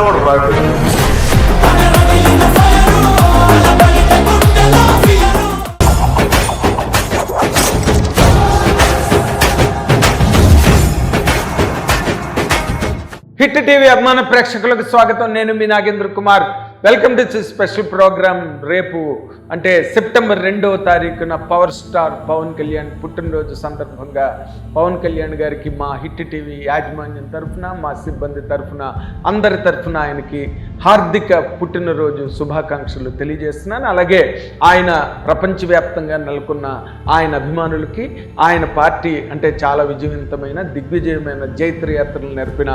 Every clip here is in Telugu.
ఎవడు రాడు హిట్ టీవీ అభిమాన ప్రేక్షకులకు స్వాగతం. నేను మీ Nagendra Kumar. Welcome to special programme రేపు అంటే సెప్టెంబర్ రెండవ తారీఖున పవర్ స్టార్ పవన్ కళ్యాణ్ పుట్టినరోజు సందర్భంగా పవన్ కళ్యాణ్ గారికి మా హిట్ టీవీ యాజమాన్యం తరఫున మా సిబ్బంది తరఫున అందరి తరఫున ఆయనకి హార్దిక పుట్టినరోజు శుభాకాంక్షలు తెలియజేస్తున్నాను. అలాగే ఆయన ప్రపంచవ్యాప్తంగా నెలకొన్న ఆయన అభిమానులకి ఆయన పార్టీ అంటే చాలా విజయవంతమైన దిగ్విజయమైన జైత్రయాత్రలు నేర్పిన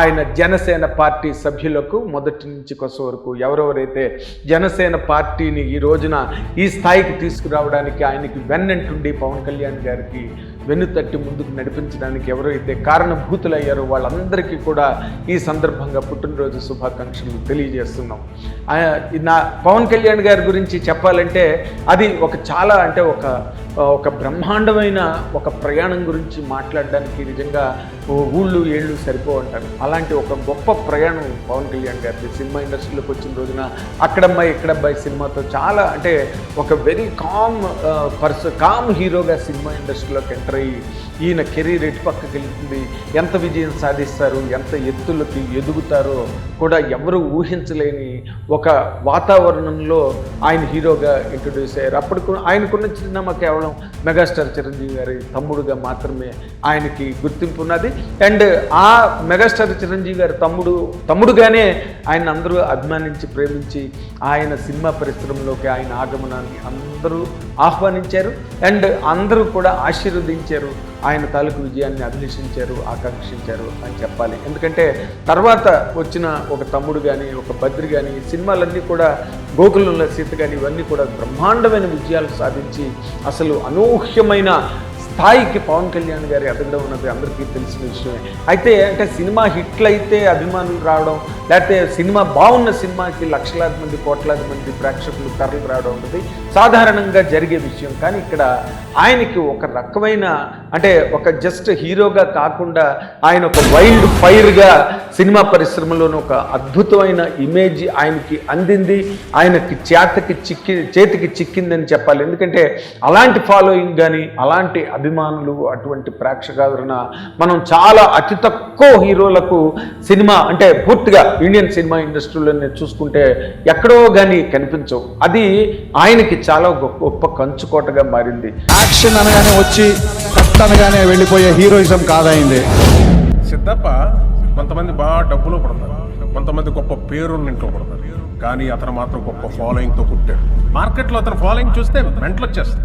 ఆయన జనసేన పార్టీ సభ్యులకు మొదటి నుంచి కొస వరకు ఎవరెవరైతే జనసేన పార్టీని ఈ రోజున ఈ స్థాయికి తీసుకురావడానికి ఆయనకి వెన్నంటుండి పవన్ కళ్యాణ్ గారికి వెన్నుతట్టి ముందుకు నడిపించడానికి ఎవరైతే కారణభూతులయ్యారో వాళ్ళందరికీ కూడా ఈ సందర్భంగా పుట్టినరోజు శుభాకాంక్షలు తెలియజేస్తున్నాం. నా పవన్ కళ్యాణ్ గారి గురించి చెప్పాలంటే అది ఒక చాలా అంటే ఒక ఒక బ్రహ్మాండమైన ఒక ప్రయాణం గురించి మాట్లాడడానికి నిజంగా ఊళ్ళు ఏళ్ళు సరిపోవంటారు అలాంటి ఒక గొప్ప ప్రయాణం పవన్ కళ్యాణ్ గారి సినిమా ఇండస్ట్రీలోకి వచ్చిన రోజున అక్కడమ్మాయి ఇక్కడబ్బాయి సినిమాతో చాలా అంటే ఒక వెరీ కామ్ పర్స కామ్ హీరోగా సినిమా ఇండస్ట్రీలోకి ఎంటర్ అయ్యి ఈయన కెరీర్ ఎటు పక్కకి వెళ్తుంది ఎంత విజయం సాధిస్తారు ఎంత ఎత్తులకి ఎదుగుతారో కూడా ఎవరు ఊహించలేని ఒక వాతావరణంలో ఆయన హీరోగా ఇంట్రొడ్యూస్ అయ్యారు. అప్పటికు ఆయనకున్న చిరునామా కేవలం మెగాస్టార్ చిరంజీవి గారి తమ్ముడుగా మాత్రమే ఆయనకి గుర్తింపు ఉన్నది. అండ్ ఆ మెగాస్టార్ చిరంజీవి గారి తమ్ముడు తమ్ముడుగానే ఆయన అందరూ అభిమానించి ప్రేమించి ఆయన సినిమా పరిశ్రమలోకి ఆయన ఆగమనాన్ని అందరూ ఆహ్వానించారు. అండ్ అందరూ కూడా ఆశీర్వదించారు ఆయన తాలూకు విజయాన్ని అభిలషించారు ఆకాంక్షించారు అని చెప్పాలి. ఎందుకంటే తర్వాత వచ్చిన ఒక తమ్ముడు కానీ ఒక బద్రి కానీ సినిమాలన్నీ కూడా గోకులంలో సీత కానీ ఇవన్నీ కూడా బ్రహ్మాండమైన విజయాలు సాధించి అసలు అనూహ్యమైన స్థాయికి పవన్ కళ్యాణ్ గారి ఎదగడం అన్నది అందరికీ తెలిసిన విషయమే. అయితే అంటే సినిమా హిట్లు అయితే అభిమానులు రావడం లేకపోతే సినిమా బాగున్న సినిమాకి లక్షలాది మంది కోట్లాది మంది ప్రేక్షకులు తరలి రావడం అన్నది సాధారణంగా జరిగే విషయం. కానీ ఇక్కడ ఆయనకి ఒక రకమైన అంటే ఒక జస్ట్ హీరోగా కాకుండా ఆయన ఒక వైల్డ్ ఫైర్గా సినిమా పరిశ్రమలోని ఒక అద్భుతమైన ఇమేజ్ ఆయనకి అందింది. ఆయనకి చేతకి చిక్కి చేతికి చిక్కిందని చెప్పాలి. ఎందుకంటే అలాంటి ఫాలోయింగ్ కానీ అలాంటి అభిమానులు అటువంటి ప్రేక్షకాదరణ. మనం చాలా అతి తక్కువ హీరోలకు సినిమా అంటే పూర్తిగా ఇండియన్ సినిమా ఇండస్ట్రీలోనే చూసుకుంటే ఎక్కడో కానీ కనిపించవు. అది ఆయనకి చాలా గొప్ప గొప్ప కంచుకోటగా మారింది. యాక్షన్ అనగానే వచ్చి కట్ అనగానే వెళ్ళిపోయే హీరోయిజం కాదైంది. సిద్ధప్ప కొంతమంది బాగా డబ్బులో పడతారు. కొంతమంది గొప్ప పేరున్న ఇంట్లో పడతారు. కానీ అతను మాత్రం గొప్ప ఫాలోయింగ్తో పుట్టాడు. మార్కెట్లో అతను ఫాలోయింగ్ చూస్తే మెంటలు వచ్చేస్తుంది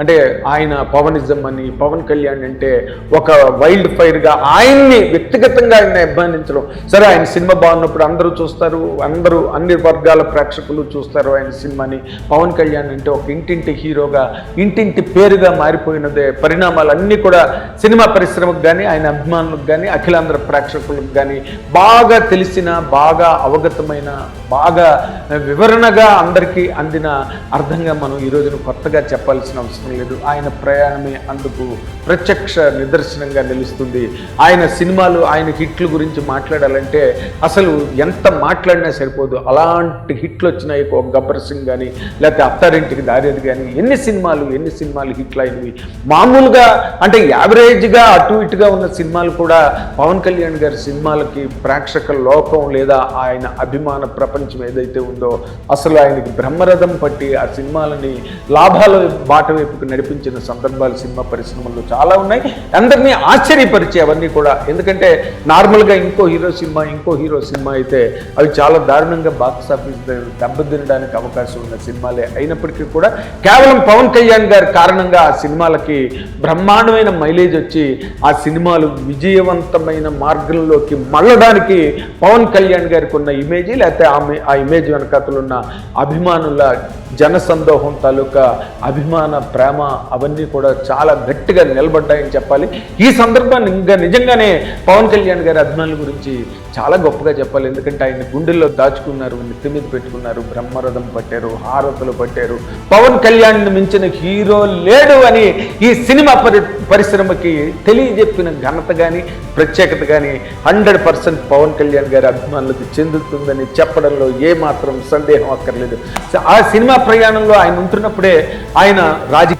అంటే ఆయన పవనిజం అని పవన్ కళ్యాణ్ అంటే ఒక వైల్డ్ ఫైర్గా ఆయన్ని వ్యక్తిగతంగా ఆయన అభిమానించడం. సరే ఆయన సినిమా బాగున్నప్పుడు అందరూ చూస్తారు అందరూ అన్ని వర్గాల ప్రేక్షకులు చూస్తారు ఆయన సినిమాని. పవన్ కళ్యాణ్ అంటే ఒక ఇంటింటి హీరోగా ఇంటింటి పేరుగా మారిపోయినదే పరిణామాలన్నీ కూడా సినిమా పరిశ్రమకు కానీ ఆయన అభిమానులకు కానీ అఖిలాంధ్ర ప్రేక్షకులకు కానీ బాగా తెలిసిన బాగా అవగతమైన బాగా వివరణగా అందరికీ అందిన అర్థంగా మనం ఈ రోజున కొత్తగా చెప్పాల్సిన అవసరం లేదు. ఆయన ప్రయాణమే అందుకు ప్రత్యక్ష నిదర్శనంగా నిలుస్తుంది. ఆయన సినిమాలు ఆయన హిట్లు గురించి మాట్లాడాలంటే అసలు ఎంత మాట్లాడినా సరిపోదు. అలాంటి హిట్లు వచ్చినాయి ఒక గబ్బర్ సింగ్ కానీ లేకపోతే అత్తారింటికి దారేది కానీ ఎన్ని సినిమాలు ఎన్ని సినిమాలు హిట్లు అయినవి. మామూలుగా అంటే యావరేజ్గా అటు ఇటుగా ఉన్న సినిమాలు కూడా పవన్ కళ్యాణ్ గారి సినిమాలకి ప్రేక్షక లోకం లేదా ఆయన అభిమాన ప్రపంచం ఏదైతే ఉందో అసలు ఆయనకి బ్రహ్మరథం పట్టి ఆ సినిమాలని లాభాల బాట వైపు ముందుకు నడిపించిన సందర్భాలు సినిమా పరిశ్రమల్లో చాలా ఉన్నాయి. అందరినీ ఆశ్చర్యపరిచే అవన్నీ కూడా. ఎందుకంటే నార్మల్గా ఇంకో హీరో సినిమా ఇంకో హీరో సినిమా అయితే అవి చాలా దారుణంగా బాక్స్ ఆఫీస్ దెబ్బతినడానికి అవకాశం ఉన్న సినిమాలే అయినప్పటికీ కూడా కేవలం పవన్ కళ్యాణ్ గారి కారణంగా ఆ సినిమాలకి బ్రహ్మాండమైన మైలేజ్ వచ్చి ఆ సినిమాలు విజయవంతమైన మార్గంలోకి మళ్ళడానికి పవన్ కళ్యాణ్ గారికి ఉన్న ఇమేజ్ లేకపోతే ఆమె ఆ ఇమేజ్ వెనకాతలు ఉన్న అభిమానుల జనసందోహం తాలూకా అభిమాన ప్రేమ అవన్నీ కూడా చాలా గట్టిగా నిలబడ్డాయని చెప్పాలి. ఈ సందర్భాన్ని ఇంకా నిజంగానే పవన్ కళ్యాణ్ గారి అభిమానుల గురించి చాలా గొప్పగా చెప్పాలి. ఎందుకంటే ఆయన గుండెల్లో దాచుకున్నారు నెత్తి మీద పెట్టుకున్నారు బ్రహ్మరథం పట్టారు హారతులు పట్టారు. పవన్ కళ్యాణ్ మించిన హీరో లేడు అని ఈ సినిమా పరి పరిశ్రమకి తెలియజెప్పిన ఘనత కానీ ప్రత్యేకత కానీ హండ్రెడ్ పర్సెంట్ పవన్ కళ్యాణ్ గారి అభిమానులకు చెందుతుందని చెప్పడంలో ఏ మాత్రం సందేహం అక్కర్లేదు. ఆ సినిమా ప్రయాణంలో ఆయన ఉంటున్నప్పుడే ఆయన రాజకీయ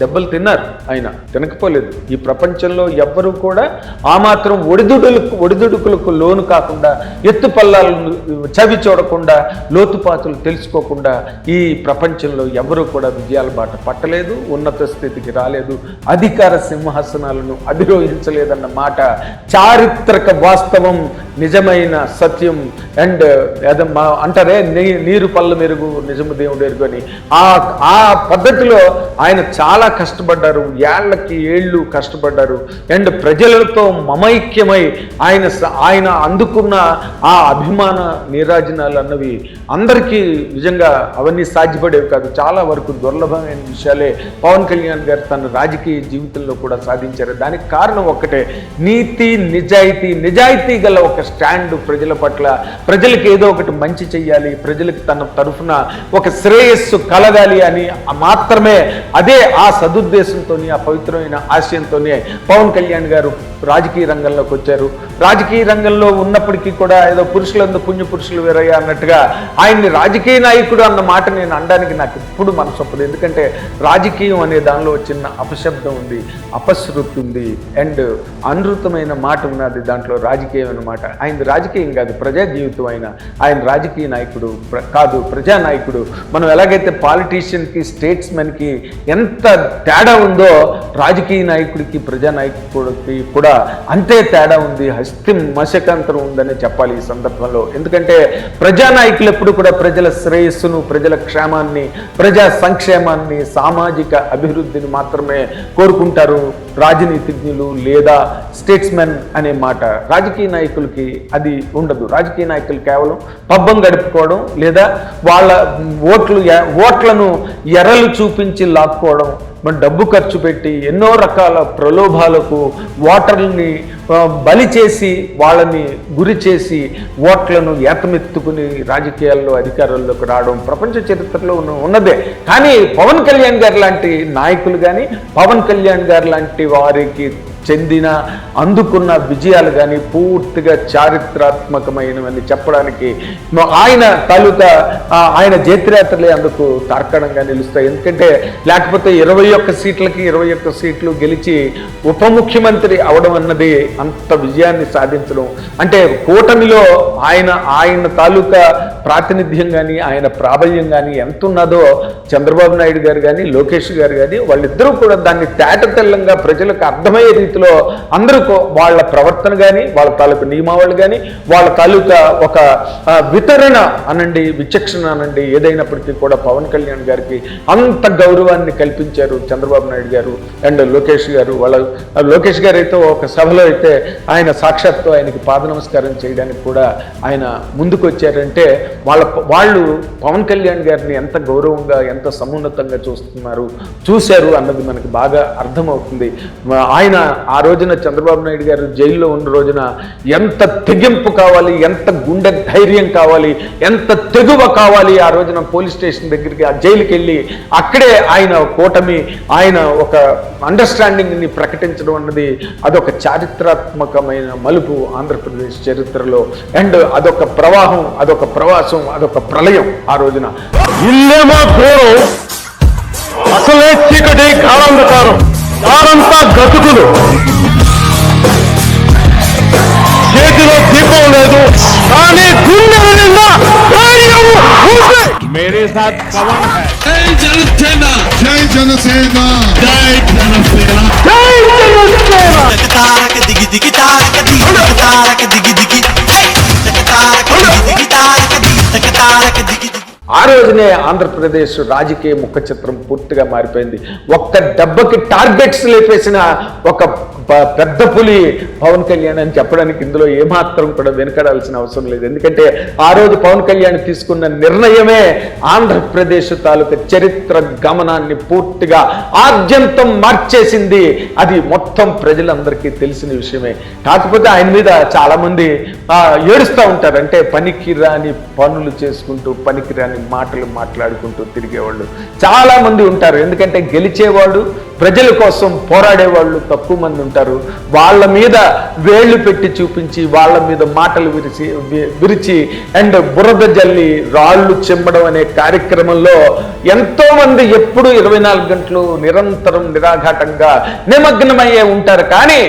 దెబ్బలు తిన్నారు. ఆయన తినకపోలేదు. ఈ ప్రపంచంలో ఎవ్వరూ కూడా ఆ మాత్రం ఒడిదుడులకు ఒడిదుడుకులకు లోను కాకుండా ఎత్తు పల్లాలను చవి చూడకుండా లోతుపాతులు తెలుసుకోకుండా ఈ ప్రపంచంలో ఎవరూ కూడా విజయాల బాట పట్టలేదు ఉన్నత స్థితికి రాలేదు అధికార సింహాసనాలను అధిరోహించలేదన్న మాట చారిత్రక వాస్తవం నిజమైన సత్యం అండ్ మా అంటారే నీ- నీరు పళ్ళ మెరుగు నిజము దేవుడు ఎరుగు అని ఆ ఆ పద్ధతిలో ఆయన చాలా కష్టపడ్డారు ఏళ్ళకి ఏళ్ళు కష్టపడ్డారు అండ్ ప్రజలతో మమైక్యమై ఆయన ఆయన అందుకున్న ఆ అభిమాన నీరాజనాలు అన్నవి అందరికీ నిజంగా అవన్నీ సాధ్యపడేవి కాదు. చాలా వరకు దుర్లభమైన విషయాలే పవన్ కళ్యాణ్ గారు తన రాజకీయ జీవితంలో కూడా సాధించారు. దానికి కారణం ఒక్కటే నీతి నిజాయితీ నిజాయితీ గల ఒక స్టాండ్ ప్రజల పట్ల ప్రజలకు ఏదో ఒకటి మంచి చెయ్యాలి ప్రజలకు తన తరఫున ఒక శ్రేయస్సు కలగాలి అని మాత్రమే అదే ఆ సదుద్దేశంతోని ఆ పవిత్రమైన ఆశయంతోనే పవన్ కళ్యాణ్ గారు రాజకీయ రంగంలోకి వచ్చారు. రాజకీయ రంగంలో ఉన్నప్పటికీ కూడా ఏదో పురుషులందు పుణ్య పురుషులు వేరయ్యా అన్నట్టుగా ఆయన్ని రాజకీయ నాయకుడు అన్న మాట నేను అనడానికి నాకు ఎప్పుడు మనసు ఒప్పదు. ఎందుకంటే రాజకీయం అనే దానిలో చిన్న అపశబ్దం ఉంది అపశృతి ఉంది. అండ్ అనృతమైన మాట ఉన్నది దాంట్లో రాజకీయం అన్నమాట ఆయన రాజకీయం కాదు ప్రజా జీవితం ఆయన ఆయన రాజకీయ నాయకుడు ప్ర- కాదు ప్రజా నాయకుడు మనం ఎలాగైతే పాలిటీషియన్కి స్టేట్స్మెన్కి ఎంత తేడా ఉందో రాజకీయ నాయకుడికి ప్రజా నాయకుడికి కూడా అంతే తేడా ఉంది. హస్తి మశకాంతరం ఉందని చెప్పాలి ఈ సందర్భంలో. ఎందుకంటే ప్రజా నాయకులు ఎప్పుడు కూడా ప్రజల శ్రేయస్సును ప్రజల క్షేమాన్ని ప్రజా సంక్షేమాన్ని సామాజిక అభివృద్ధిని మాత్రమే కోరుకుంటారు రాజనీతిజ్ఞులు లేదా స్టేట్స్మెన్ అనే మాట. రాజకీయ నాయకులకి అది ఉండదు. రాజకీయ నాయకులు కేవలం పబ్బం గడుపుకోవడం లేదా వాళ్ళ ఓట్లు ఓట్లను ఎర్రలు చూపించి లాక్కోవడం మరి డబ్బు ఖర్చు పెట్టి ఎన్నో రకాల ప్రలోభాలకు ఓటర్లని బలి చేసి వాళ్ళని గురి చేసి ఓట్లను ఏతమెత్తుకుని రాజకీయాల్లో అధికారంలోకి రావడం ప్రపంచ చరిత్రలో ఉన్నదే. కానీ పవన్ కళ్యాణ్ గారు లాంటి నాయకులు కానీ పవన్ కళ్యాణ్ గారు లాంటి వారికి చెందిన అందుకున్న విజయాలు కానీ పూర్తిగా చారిత్రాత్మకమైనవని చెప్పడానికి ఆయన తాలూకా ఆయన జైత్రయాత్రలే అందుకు తార్కాణంగా నిలుస్తాయి. ఎందుకంటే లేకపోతే ఇరవై ఒక్క సీట్లకి ఇరవై ఒక్క సీట్లు గెలిచి ఉప ముఖ్యమంత్రి అవడం అన్నది అంత విజయాన్ని సాధించడం. అంటే కూటమిలో ఆయన ఆయన తాలూకా ప్రాతినిధ్యం కానీ ఆయన ప్రాబల్యం కానీ ఎంత ఉన్నదో చంద్రబాబు నాయుడు గారు కానీ లోకేష్ గారు కానీ వాళ్ళిద్దరూ కూడా దాన్ని తేట తెల్లంగా ప్రజలకు అర్థమయ్యేది రీతిలో అందరూ వాళ్ళ ప్రవర్తన కానీ వాళ్ళ తాలూకు నియమావళి కానీ వాళ్ళ తాలూకా ఒక వితరణ అనండి విచక్షణ అనండి ఏదైనప్పటికీ కూడా పవన్ కళ్యాణ్ గారికి అంత గౌరవాన్ని కల్పించారు చంద్రబాబు నాయుడు గారు అండ్ లోకేష్ గారు. వాళ్ళ లోకేష్ గారు అయితే ఒక సభలో అయితే ఆయన సాక్షాత్తు ఆయనకి పాద నమస్కారం చేయడానికి కూడా ఆయన ముందుకు వచ్చారంటే వాళ్ళ వాళ్ళు పవన్ కళ్యాణ్ గారిని ఎంత గౌరవంగా ఎంత సమున్నతంగా చూస్తున్నారు చూశారు అన్నది మనకి బాగా అర్థమవుతుంది. ఆయన ఆ రోజున చంద్రబాబు నాయుడు గారు జైల్లో ఉన్న రోజున ఎంత తెగింపు కావాలి ఎంత గుండె ధైర్యం కావాలి ఎంత తెగువ కావాలి ఆ రోజున పోలీస్ స్టేషన్ దగ్గరికి ఆ జైలుకి వెళ్ళి అక్కడే ఆయన కూటమి ఆయన ఒక అండర్స్టాండింగ్ని ప్రకటించడం అన్నది అదొక చారిత్రాత్మకమైన మలుపు ఆంధ్రప్రదేశ్ చరిత్రలో. అండ్ అదొక ప్రవాహం అదొక ప్రవాసం అదొక ప్రళయం ఆ రోజున. ఇల్లేమో అసలే చీకటి కాలంధకారం. వారంతా గతుకులు. చేతిలో దీపం లేదు కానీ గుండెల నిండా. మేరే సాత్ పవన్ హై. జై జనసేన. జై జనసేన. తక తారక దిగి దిగి తారక దిగి తారక దిగి దిగి. తారక దిగి దిగి తారక దిగి తారక దిగి దిగి. ఆ రోజునే ఆంధ్రప్రదేశ్ రాజకీయ ముఖ చిత్రం పూర్తిగా మారిపోయింది. ఒక్క దెబ్బకి టార్గెట్స్ లేపేసిన ఒక పెద్ద పులి పవన్ కళ్యాణ్ అని చెప్పడానికి ఇందులో ఏమాత్రం కూడా వెనకడాల్సిన అవసరం లేదు. ఎందుకంటే ఆ రోజు పవన్ కళ్యాణ్ తీసుకున్న నిర్ణయమే ఆంధ్రప్రదేశ్ తాలూకా చరిత్ర గమనాన్ని పూర్తిగా ఆద్యంతం మార్చేసింది. అది మొత్తం ప్రజలందరికీ తెలిసిన విషయమే. కాకపోతే ఆయన మీద చాలామంది ఏడుస్తూ ఉంటారు. అంటే పనికిరాని పనులు చేసుకుంటూ పనికిరాని మాటలు మాట్లాడుకుంటూ తిరిగేవాళ్ళు. చాలా మంది ఉంటారు. ఎందుకంటే గెలిచేవాళ్ళు ప్రజల కోసం పోరాడేవాళ్ళు తక్కువ మంది ఉంటారు. వాళ్ళ మీద వేళ్ళు పెట్టి చూపించి వాళ్ళ మీద మాటలు విరిచి విరిచి అండ్ బురద జల్లి రాళ్ళు చెమ్మడం అనే కార్యక్రమంలో ఎంతో మంది ఎప్పుడు ఇరవై నాలుగు గంటలు నిరంతరం నిరాఘాటంగా నిమగ్నమయ్యే ఉంటారు. కానీ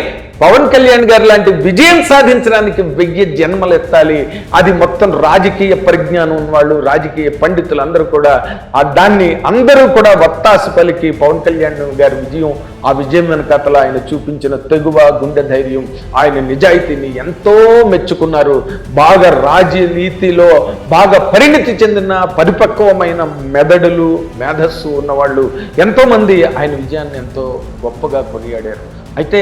పవన్ కళ్యాణ్ గారు లాంటి విజయం సాధించడానికి వెయ్యి జన్మలు ఎత్తాలి. అది మొత్తం రాజకీయ పరిజ్ఞానం ఉన్నవాళ్ళు రాజకీయ పండితులు అందరూ కూడా. ఆ దాన్ని అందరూ కూడా వత్తాసు పలికి పవన్ కళ్యాణ్ గారి విజయం ఆ విజయం వెనకాతల ఆయన చూపించిన తెగువ గుండె ధైర్యం ఆయన నిజాయితీని ఎంతో మెచ్చుకున్నారు. బాగా రాజనీతిలో బాగా పరిణితి చెందిన పరిపక్వమైన మెదడులు మేధస్సు ఉన్నవాళ్ళు ఎంతోమంది ఆయన విజయాన్ని ఎంతో గొప్పగా కొనియాడారు. అయితే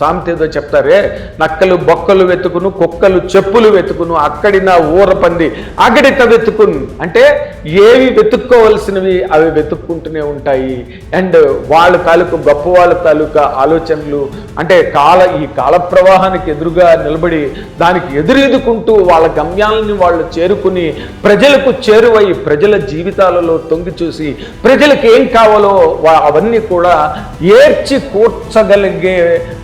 సామెత ఏదో చెప్తారే? నక్కలు బొక్కలు వెతుకును కుక్కలు చెప్పులు వెతుకును అక్కడి నా ఊర పంది అగడిత వెతుకును. అంటే ఏవి వెతుక్కోవలసినవి అవి వెతుక్కుంటూనే ఉంటాయి. అండ్ వాళ్ళ తాలూకు గొప్ప వాళ్ళ తాలూకా ఆలోచనలు అంటే కాల ఈ కాల ప్రవాహానికి ఎదురుగా నిలబడి దానికి ఎదురెదుకుంటూ వాళ్ళ గమ్యాలని వాళ్ళు చేరుకుని ప్రజలకు చేరువై ప్రజల జీవితాలలో తొంగి చూసి ప్రజలకు ఏం కావాలో అవన్నీ కూడా ఏర్చి కూర్చగలిగే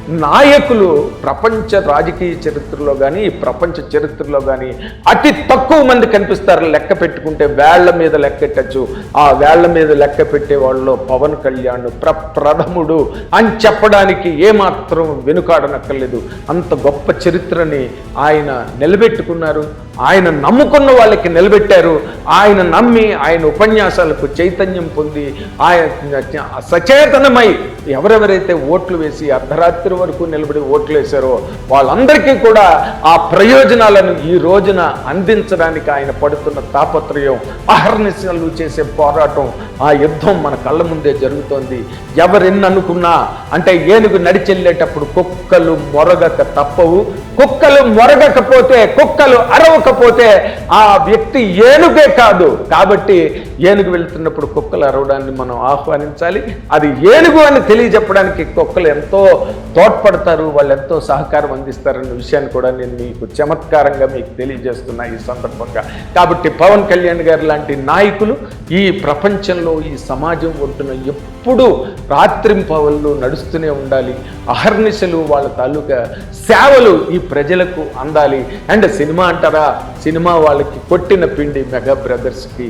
నాయకులు ప్రపంచ రాజకీయ చరిత్రలో కానీ ప్రపంచ చరిత్రలో కానీ అతి తక్కువ మంది కనిపిస్తారు లెక్క పెట్టుకుంటే వేళ్ళ మీద లెక్కెట్టచ్చు ఆ వేళ్ళ మీద లెక్క పెట్టే వాళ్ళలో పవన్ కళ్యాణ్ ప్రప్రథముడు అని చెప్పడానికి ఏమాత్రం వెనుకాడనక్కర్లేదు. అంత గొప్ప చరిత్రని ఆయన నిలబెట్టుకున్నారు. ఆయన నమ్ముకున్న వాళ్ళకి నిలబెట్టారు. ఆయన నమ్మి ఆయన ఉపన్యాసాలకు చైతన్యం పొంది ఆయన సచేతనమై ఎవరెవరైతే ఓట్లు వేసి అర్ధరాత్రి వరకు నిలబడి ఓట్లు వేశారో వాళ్ళందరికీ కూడా ఆ ప్రయోజనాలను ఈ రోజున అందించడానికి ఆయన పడుతున్న తాపత్రయం అహర్నిశలు చేసే పోరాటం ఆ యుద్ధం మన కళ్ళ ముందే జరుగుతోంది. ఎవరెన్ననుకున్నా అంటే ఏనుగు నడిచెళ్ళేటప్పుడు కుక్కలు మొరగక తప్పవు. కుక్కలు మొరగకపోతే కుక్కలు అరవకపోతే ఆ వ్యక్తి ఏనుగే కాదు. కాబట్టి ఏనుగు వెళ్తున్నప్పుడు కుక్కలు అరవడాన్ని మనం ఆహ్వానించాలి. అది ఏనుగు అని తెలియజెప్పడానికి కుక్కలు ఎంతో తోడ్పడతారు వాళ్ళు ఎంతో సహకారం అందిస్తారన్న విషయాన్ని కూడా నేను మీకు చమత్కారంగా మీకు తెలియజేస్తున్నా ఈ సందర్భంగా. కాబట్టి పవన్ కళ్యాణ్ గారు లాంటి నాయకులు ఈ ప్రపంచంలో ఈ సమాజం ఒడ్డున ఎప్పుడూ రాత్రింపవళ్ళు నడుస్తూనే ఉండాలి. అహర్నిశలు వాళ్ళ తాలూకా సేవలు ఈ ప్రజలకు అందాలి. అండ్ సినిమా అంటారా? సినిమా వాళ్ళకి కొట్టిన పిండి మెగా బ్రదర్స్కి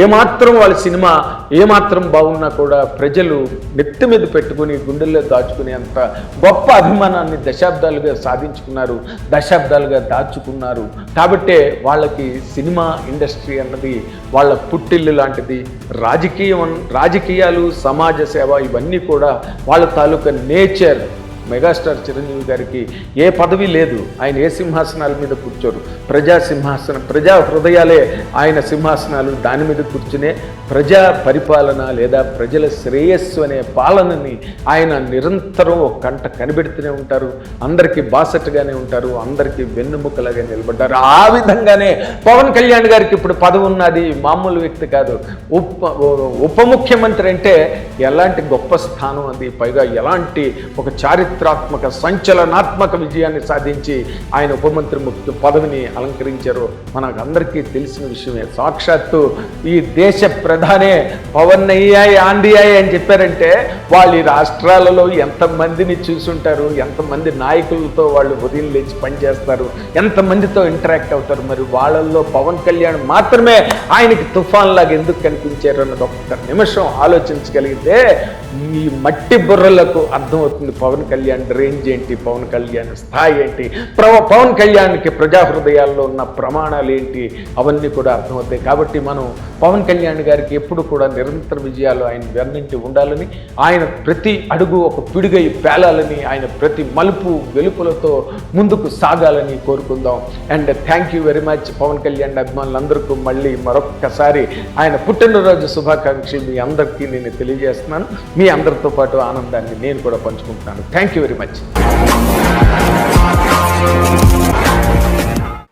ఏమాత్రం వాళ్ళ సినిమా ఏమాత్రం బాగున్నా కూడా ప్రజలు నెత్తి మీద పెట్టుకుని గుండెల్లో దాచుకునే అంత గొప్ప అభిమానాన్ని దశాబ్దాలుగా సాధించుకున్నారు దశాబ్దాలుగా దాచుకున్నారు. కాబట్టే వాళ్ళకి సినిమా ఇండస్ట్రీ అన్నది వాళ్ళ పుట్టిల్లు లాంటిది రాజకీయం రాజకీయాలు సమాజ సేవ ఇవన్నీ కూడా వాళ్ళ తాలూకా నేచర్. మెగాస్టార్ చిరంజీవి గారికి ఏ పదవి లేదు. ఆయన ఏ సింహాసనాల మీద కూర్చోరు? ప్రజా సింహాసనం ప్రజా హృదయాలే ఆయన సింహాసనాలు. దాని మీద కూర్చునే ప్రజా పరిపాలన లేదా ప్రజల శ్రేయస్సు అనే పాలనని ఆయన నిరంతరం ఒక కంట కనిపెడుతూనే ఉంటారు. అందరికీ బాసట్టుగానే ఉంటారు. అందరికీ వెన్నుముక్కలాగా నిలబడ్డారు. ఆ విధంగానే పవన్ కళ్యాణ్ గారికి ఇప్పుడు పదవి ఉన్నది మామూలు వ్యక్తి కాదు. ఉప ఉప ముఖ్యమంత్రి అంటే ఎలాంటి గొప్ప స్థానం అది. పైగా ఎలాంటి ఒక చారిత్ర చారిత్రాత్మక సంచలనాత్మక విజయాన్ని సాధించి ఆయన ఉపమంత్రి ముఖ్య పదవిని అలంకరించారు. మనకు అందరికీ తెలిసిన విషయమే. సాక్షాత్తు ఈ దేశ ప్రధానే పవన్ అయ్యాయి ఆండియాయి అని చెప్పారంటే వాళ్ళు ఈ రాష్ట్రాలలో ఎంతమందిని చూసుంటారు ఎంతమంది నాయకులతో వాళ్ళు ఉదయం లేచి పనిచేస్తారు ఎంతమందితో ఇంటరాక్ట్ అవుతారు. మరి వాళ్ళల్లో పవన్ కళ్యాణ్ మాత్రమే ఆయనకి తుఫాన్ లాగా ఎందుకు కనిపించారు అన్నది ఒక్క నిమిషం ఆలోచించగలిగితే ఈ మట్టి బుర్రలకు అర్థమవుతుంది పవన్ కళ్యాణ్ రేంజ్ ఏంటి పవన్ కళ్యాణ్ స్థాయి ఏంటి ప్రవ పవన్ కళ్యాణ్కి ప్రజా హృదయాల్లో ఉన్న ప్రమాణాలు ఏంటి అవన్నీ కూడా అర్థమవుతాయి. కాబట్టి మనం పవన్ కళ్యాణ్ గారికి ఎప్పుడు కూడా నిరంతర విజయాలు ఆయన వెన్నంటి ఉండాలని ఆయన ప్రతి అడుగు ఒక పిడుగై పేలాలని ఆయన ప్రతి మలుపు వెలుపులతో ముందుకు సాగాలని కోరుకుందాం. And thank you very much Pawan Kalyan అభిమానులందరికీ మళ్ళీ మరొక్కసారి. ఆయన పుట్టినరోజు శుభాకాంక్షలు మీ అందరికీ నేను తెలియజేస్తున్నాను. మీ అందరితో పాటు ఆనందాన్ని నేను కూడా పంచుకుంటున్నాను. Thank you very much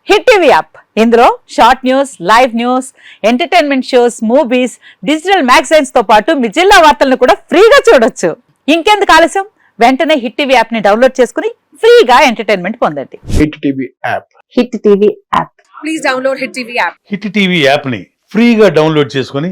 hit TV app. ఇందులో short news live news entertainment shows movies digital మ్యాగజైన్స్తో పాటు మీ జిల్లా వార్తలను కూడా ఫ్రీగా చూడొచ్చు. ఇంకెందుకు ఆలస్యం? వెంటనే హిట్ టీవీ యాప్ని డౌన్లోడ్ చేసుకుని ఫ్రీగా ఎంటర్టైన్మెంట్ పొందండి. Hit TV app. Hit TV app. Hit TV యాప్ని ఫ్రీగా డౌన్లోడ్ చేసుకొని